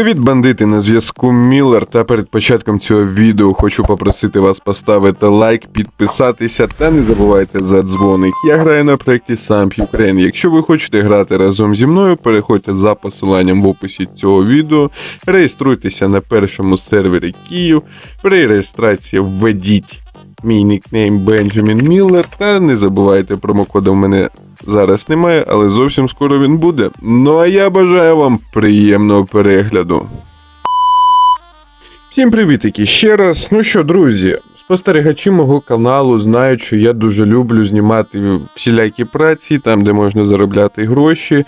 Привіт, бандити! На зв'язку Міллер. Та перед початком цього відео хочу попросити вас поставити лайк, підписатися та не забувайте за дзвоник. Я граю на проєкті Samp Ukraine. Якщо ви хочете грати разом зі мною, переходьте за посиланням в описі цього відео, реєструйтеся на першому сервері Київ. При реєстрації введіть мій нікнейм Бенджамін Міллер та не забувайте промокоду в мене зараз немає, але зовсім скоро він буде. Ну а я бажаю вам приємного перегляду. Всім привітики ще раз. Ну що, друзі, спостерігачі мого каналу знають, що я дуже люблю знімати всілякі праці, там, де можна заробляти гроші.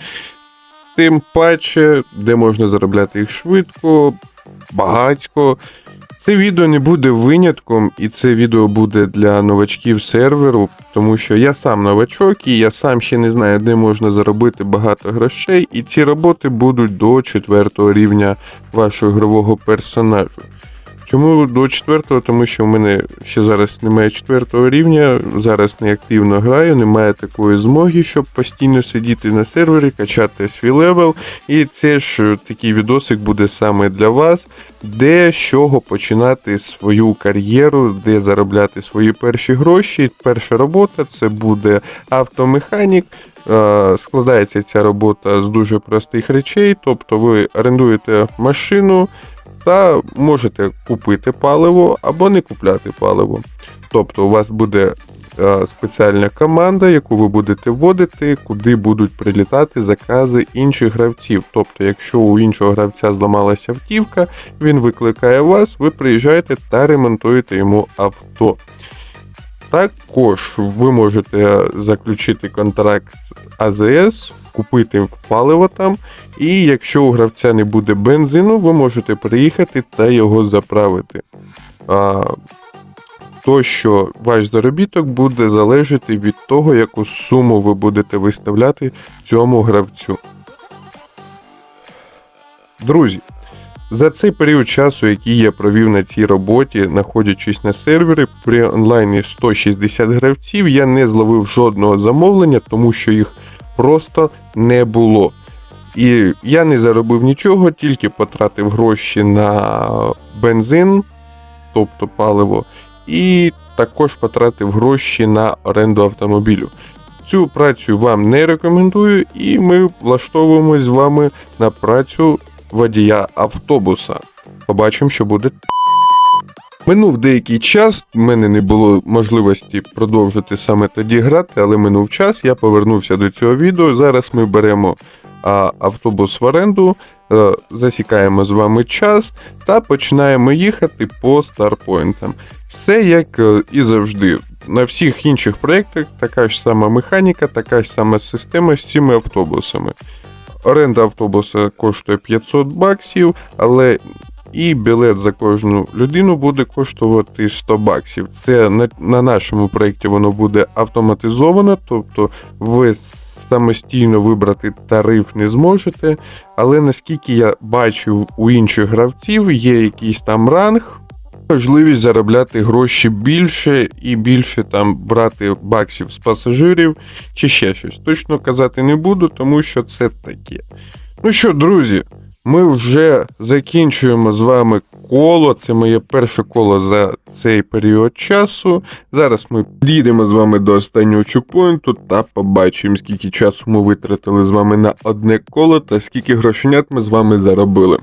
Тим паче, де можна заробляти їх швидко, багатько. Це відео не буде винятком, і це відео буде для новачків серверу, тому що я сам новачок і я сам ще не знаю, де можна заробити багато грошей, і ці роботи будуть до 4 рівня вашого ігрового персонажу. Чому до 4? Тому що в мене ще зараз немає 4 рівня, зараз не активно граю, немає такої змоги, щоб постійно сидіти на сервері, качати свій левел. І це ж такий відосик буде саме для вас, де з чого починати свою кар'єру, де заробляти свої перші гроші. Перша робота це буде автомеханік. Е, Складається ця робота з дуже простих речей, тобто ви орендуєте машину та можете купити паливо або не купляти паливо. Тобто у вас буде спеціальна команда, яку ви будете вводити, куди будуть прилітати закази інших гравців. Тобто, якщо у іншого гравця зламалася автівка, він викликає вас, ви приїжджаєте та ремонтуєте йому авто. Також ви можете заключити контракт з АЗС, купити паливо там, і якщо у гравця не буде бензину, ви можете приїхати та його заправити. То, що ваш заробіток буде залежати від того, яку суму ви будете виставляти цьому гравцю. Друзі, за цей період часу, який я провів на цій роботі, знаходячись на сервері, при онлайні 160 гравців, я не зловив жодного замовлення, тому що їх просто не було. І я не заробив нічого, тільки потратив гроші на бензин, тобто паливо, і також потратив гроші на оренду автомобілю. Цю працю вам не рекомендую, і ми влаштовуємось з вами на працю водія автобуса. Побачимо, що буде. Минув деякий час, в мене не було можливості продовжити саме тоді грати, але минув час, я повернувся до цього відео. Зараз ми беремо а, автобус в оренду, засікаємо з вами час та починаємо їхати по старпойнтам. Все як е, і завжди. На всіх інших проєктах така ж сама механіка, така ж сама система з цими автобусами. Оренда автобуса коштує 500 баксів, але і білет за кожну людину буде коштувати 100 баксів. Це на, на нашому проєкті воно буде автоматизовано, тобто ви самостійно вибрати тариф не зможете. Але наскільки я бачив у інших гравців, є якийсь там ранг. Можливість заробляти гроші більше і більше там брати баксів з пасажирів чи ще щось. Точно казати не буду, тому що це таке. Ну що, друзі, ми вже закінчуємо з вами коло. Це моє перше коло за цей період часу. Зараз ми підійдемо з вами до останнього чекпоінту та побачимо, скільки часу ми витратили з вами на одне коло та скільки грошенят ми з вами заробили.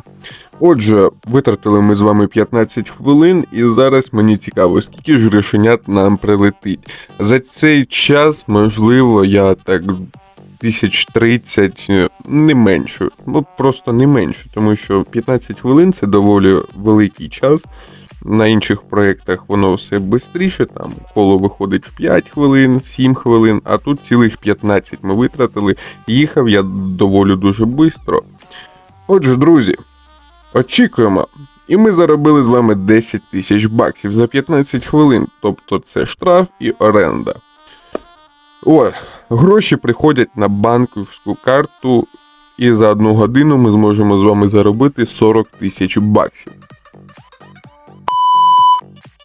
Отже, витратили ми з вами 15 хвилин, і зараз мені цікаво, скільки ж грошенят нам прилетить. За цей час, можливо, я так тисяч 30, е, не менше. Ну просто не менше, тому що 15 хвилин це доволі великий час. На інших проєктах воно все швидше, там коло виходить в 5 хвилин, 7 хвилин, а тут цілих 15 ми витратили. Їхав я доволі дуже швидко. Отже, друзі, очікуємо. І ми заробили з вами 10 тисяч баксів за 15 хвилин. Тобто це штраф і оренда. О, гроші приходять на банківську карту, і за одну годину ми зможемо з вами заробити 40 тисяч баксів.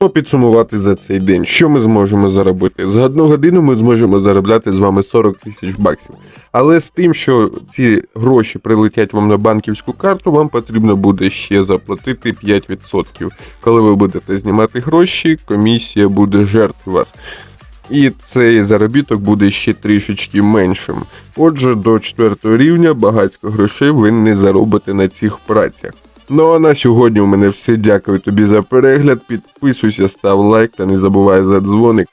Ну, підсумувати за цей день, що ми зможемо заробити? За одну годину ми зможемо заробляти з вами 40 тисяч баксів. Але з тим, що ці гроші прилетять вам на банківську карту, вам потрібно буде ще заплатити 5%. Коли ви будете знімати гроші, комісія буде жерти вас. І цей заробіток буде ще трішечки меншим. Отже, до 4 рівня багатько грошей ви не заробите на цих працях. Ну а на сьогодні у мене все. Дякую тобі за перегляд. Підписуйся, став лайк та не забувай за дзвоник.